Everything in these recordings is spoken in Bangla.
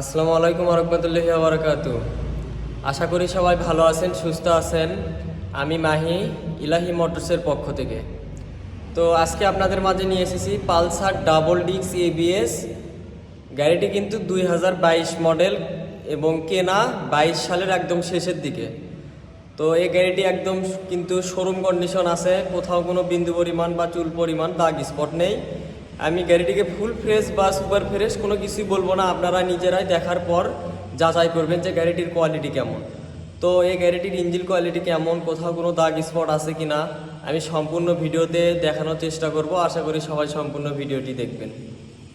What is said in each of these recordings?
আসসালামু আলাইকুম রহমতুল্লাহি বারাকাতু আশা করি সবাই ভালো আছেন, সুস্থ আছেন। আমি মাহি, ইলাহি মোটরসের পক্ষ থেকে। তো আজকে আপনাদের মাঝে নিয়ে এসেছি পালসার ডাবল ডিক্স এবিএস। গাড়িটি কিন্তু দুই হাজার বাইশ মডেল এবং কেনা বাইশ সালের একদম শেষের দিকে। তো এই গাড়িটি একদম কিন্তু শোরুম কন্ডিশন আছে, কোথাও কোনো বিন্দু পরিমাণ বা চুল পরিমাণ দাগ স্পট নেই। আমি গাড়িটিকে ফুল ফ্রেশ বা সুপার ফ্রেশ কোনো কিছুই বলব না। আপনারা নিজেরাই দেখার পর যাচাই করবেন যে গাড়িটির কোয়ালিটি কেমন। তো এই গাড়িটির ইঞ্জিন কোয়ালিটি কেমন, কোথাও কোনো দাগ স্পট আছে কি না আমি সম্পূর্ণ ভিডিওতে দেখানোর চেষ্টা করব। আশা করি সবাই সম্পূর্ণ ভিডিওটি দেখবেন।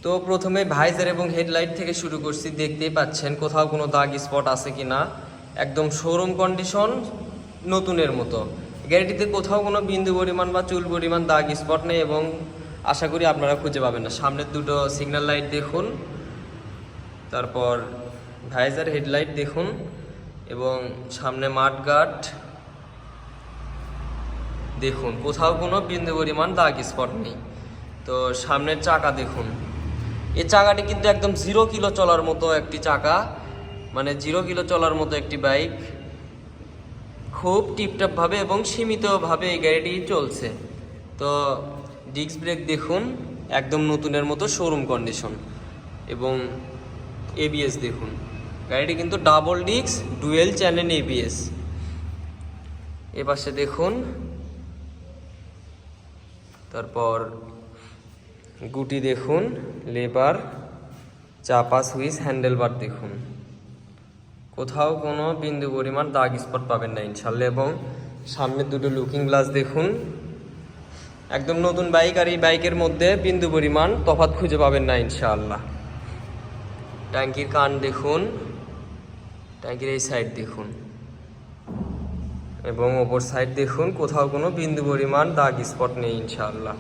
তো প্রথমে ভাইজার এবং হেডলাইট থেকে শুরু করছি। দেখতেই পাচ্ছেন কোথাও কোনো দাগ স্পট আছে কি না একদম শোরুম কন্ডিশন নতুনের মতো। গাড়িটিতে কোথাও কোনো বিন্দু পরিমাণ বা চুল পরিমাণ দাগ স্পট নেই এবং আশা করি আপনারা খুঁজে পাবেন না। সামনের দুটো সিগন্যাল লাইট দেখুন, তারপর ভাইজার হেডলাইট দেখুন এবং সামনে মাঠ গার্ড দেখুন। কোথাও কোনো বিন্দু পরিমাণ দাগ স্পট নেই। তো সামনের চাকা দেখুন। এই চাকাটি কিন্তু একদম জিরো কিলো চলার মতো একটি চাকা। মানে জিরো কিলো চলার মতো একটি বাইক খুব টিপটপভাবে এবং সীমিতভাবে এই গাড়িটি চলছে। তো ডিস্ক ব্রেক দেখুন, একদম নতুনের মতো শোরুম কন্ডিশন এবং এবিএস দেখুন। গাড়িটি কিন্তু double disc dual channel ABS এপাশে দেখুন, তারপর গুটি দেখুন লেবার চাপা সুইচ হ্যান্ডেলবার দেখুন। কোথাও কোনো বিন্দু পরিমাণ দাগ স্পট পাবেন না ইনশাল্লাহ, এবং সামনের দুটো লুকিং গ্লাস দেখুন। একদম নতুন বাইক আর এই বাইকের মধ্যে বিন্দু পরিমাণ তফাত খুঁজে পাবেন না ইনশাআল্লাহ। ট্যাঙ্কির কান দেখুন, ট্যাঙ্কির এই সাইড দেখুন। এবং ওপর সাইড দেখুন, কোথাও কোনো বিন্দু পরিমাণ দাগ স্পট নেই ইনশাআল্লাহ।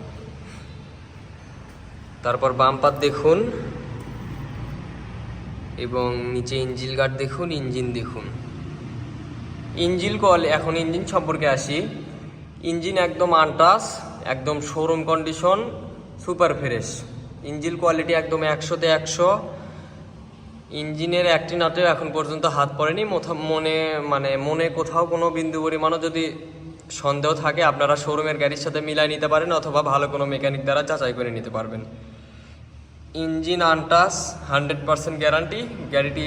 তারপর বাম্পার দেখুন, এবং নিচে ইঞ্জিল গার্ড দেখুন, ইঞ্জিন দেখুন। ইঞ্জিল কল, এখন ইঞ্জিন সম্পর্কে আসি। ইঞ্জিন একদম আনটাস একদম showroom condition super fresh engine quality একদম একশোতে একশো। ইঞ্জিনের একটি নাটেও এখন পর্যন্ত হাত পড়েনি। মনে মানে মনে কোথাও কোনো বিন্দু পরিমাণও যদি সন্দেহ থাকে, আপনারা শোরুমের গাড়ির সাথে মিলাই নিতে পারেন অথবা ভালো কোনো মেকানিক দ্বারা যাচাই করে নিতে পারবেন। Engine untouched hundred percent guarantee গাড়িটি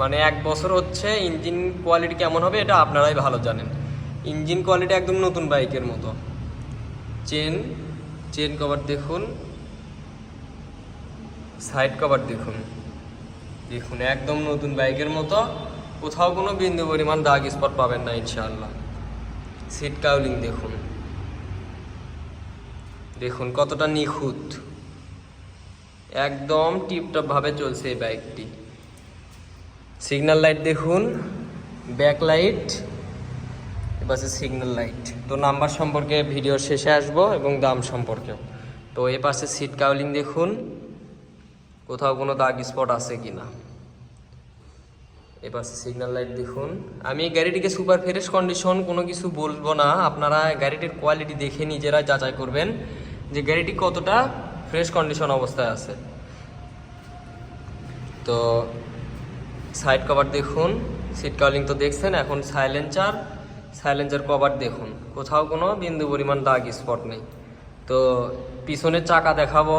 মানে এক বছর হচ্ছে ইঞ্জিন কোয়ালিটি কেমন হবে এটা আপনারাই ভালো জানেন। ইঞ্জিন কোয়ালিটি একদম নতুন বাইকের মতো। চেন চেন কভার দেখুন, সাইড কভার দেখুন। দেখুন, একদম নতুন বাইকের মতো। কোথাও কোনো বিন্দু পরিমাণ দাগ স্পট পাবেন না, ইনশাআল্লাহ। সিট কাউলিং দেখুন। দেখুন, কতটা নিখুঁত। একদম টিপটপ ভাবে চলছে এই বাইকটি। সিগন্যাল লাইট দেখুন, ব্যাক লাইট, এপাশে সিগন্যাল লাইট। তো নাম্বার সম্পর্কে ভিডিওর শেষে আসব এবং দাম সম্পর্কেও। তো এ পাশে সিট কাউলিং দেখুন। কোথাও কোনো দাগ স্পট আছে কি না এ পাশে সিগন্যাল লাইট দেখুন। আমি গাড়িটিকে সুপার ফ্রেশ কন্ডিশন কোনো কিছু বলব না। আপনারা গাড়িটির কোয়ালিটি দেখে নিজেরা যাচাই করবেন যে গাড়িটি কতটা ফ্রেশ কন্ডিশন অবস্থায় আছে। তো সাইড কভার দেখুন। সিট কাউলিং তো দেখছেন, এখন সাইলেন্সার সাইলেন্সার কভার দেখুন। কোথাও কোনো বিন্দু পরিমাণ দাগ স্পট নেই। তো পিছনের চাকা দেখাবো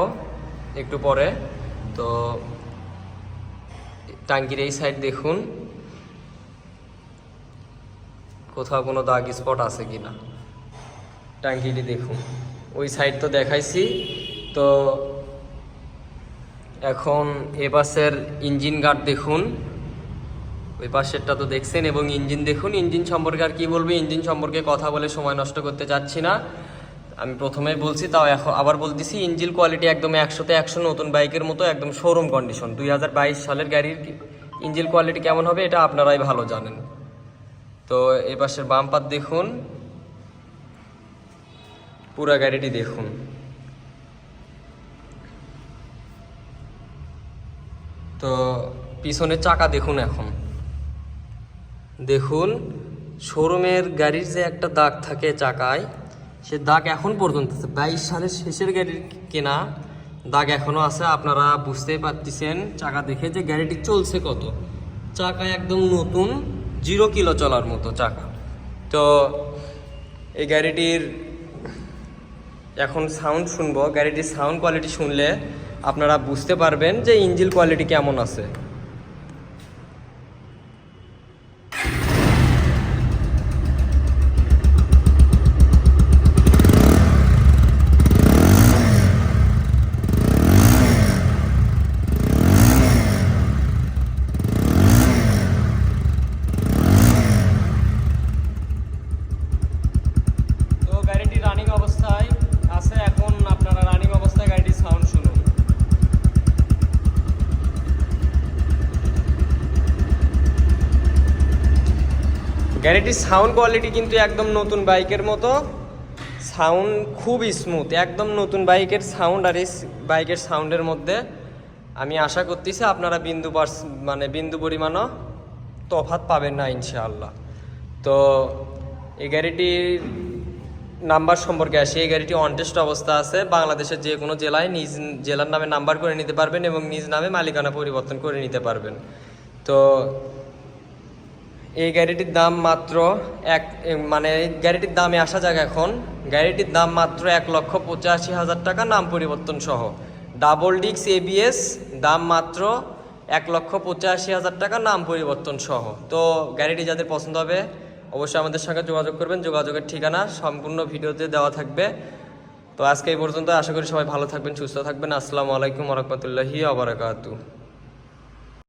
একটু পরে। তো টাঙ্কির এই সাইড দেখুন। কোথাও কোনো দাগ স্পট আছে কি না টাঙ্কিটি দেখুন। ওই সাইড তো দেখাইছি। তো এখন এ পাশের ইঞ্জিন গার্ড দেখুন। ওই পাশেরটা তো দেখছেন এবং ইঞ্জিন দেখুন, ইঞ্জিন সম্পর্কে আর কি বলব, ইঞ্জিন সম্পর্কে কথা বলে সময় নষ্ট করতে চাচ্ছি না। আমি প্রথমে বলছি, তাও এখন আবার বলতেছি, ইঞ্জিন কোয়ালিটি একদম একশোতে একশো নতুন বাইকের মতো, একদম শোরুম কন্ডিশন দুই হাজার বাইশ সালের গাড়ির ইঞ্জিন কোয়ালিটি কেমন হবে এটা আপনারাই ভালো জানেন। তো এ পাশের বাম্পার দেখুন। পুরা গাড়িটি দেখুন। তো পিছনের চাকা দেখুন এখন। দেখুন, শোরুমের গাড়ির যে একটা দাগ থাকে চাকায়, সে দাগ এখন পর্যন্ত বাইশ সালের শেষের গাড়ির কেনা দাগ এখনও আছে। আপনারা বুঝতেই পারতেছেন, চাকা দেখে যে গাড়িটি চলছে কত। চাকা একদম নতুন, জিরো কিলো চলার মতো চাকা। তো এই গাড়িটির এখন সাউন্ড শুনব। গাড়িটির সাউন্ড কোয়ালিটি শুনলে আপনারা বুঝতে পারবেন যে ইঞ্জিল কোয়ালিটি কেমন আছে তো গাড়িটি রানিং অবস্থায় আছে এখন আপনারা রানিং অবস্থায় গাড়িটির সাউন্ড শুনুন গাড়িটির সাউন্ড কোয়ালিটি কিন্তু একদম নতুন বাইকের মতো। সাউন্ড খুব স্মুথ একদম নতুন বাইকের সাউন্ড আর এই বাইকের সাউন্ডের মধ্যে। আমি আশা করতেছি আপনারা বিন্দু মানে বিন্দু পরিমাণও তফাত পাবেন না ইনশাআল্লাহ। তো এই গাড়িটির নাম্বার সম্পর্কে আসি, এই গাড়িটি অনটেস্ট অবস্থা আছে। বাংলাদেশের যে কোনো জেলায় নিজ জেলার নামে নাম্বার করে নিতে পারবেন এবং নিজ নামে মালিকানা পরিবর্তন করে নিতে পারবেন। তো এই গাড়িটির দাম মাত্র এক মানে গাড়িটির দামে আসা যাক এখন। গাড়িটির দাম মাত্র এক লক্ষ পঁচাশি হাজার টাকা, নাম পরিবর্তন সহ। ডাবল ডিক্স এবিএস দাম মাত্র এক লক্ষ পঁচাশি হাজার টাকা, নাম পরিবর্তন সহ। তো গাড়িটি যাদের পছন্দ হবে, অবশ্যই আমাদের সঙ্গে যোগাযোগ করবেন। যোগাযোগের ঠিকানা সম্পূর্ণ ভিডিওতে দেওয়া থাকবে। তো আজকে এই পর্যন্ত আশা করি সবাই ভালো থাকবেন, সুস্থ থাকবেন। আসসালামু আলাইকুম রহমতুল্লাহি আবরাকাতু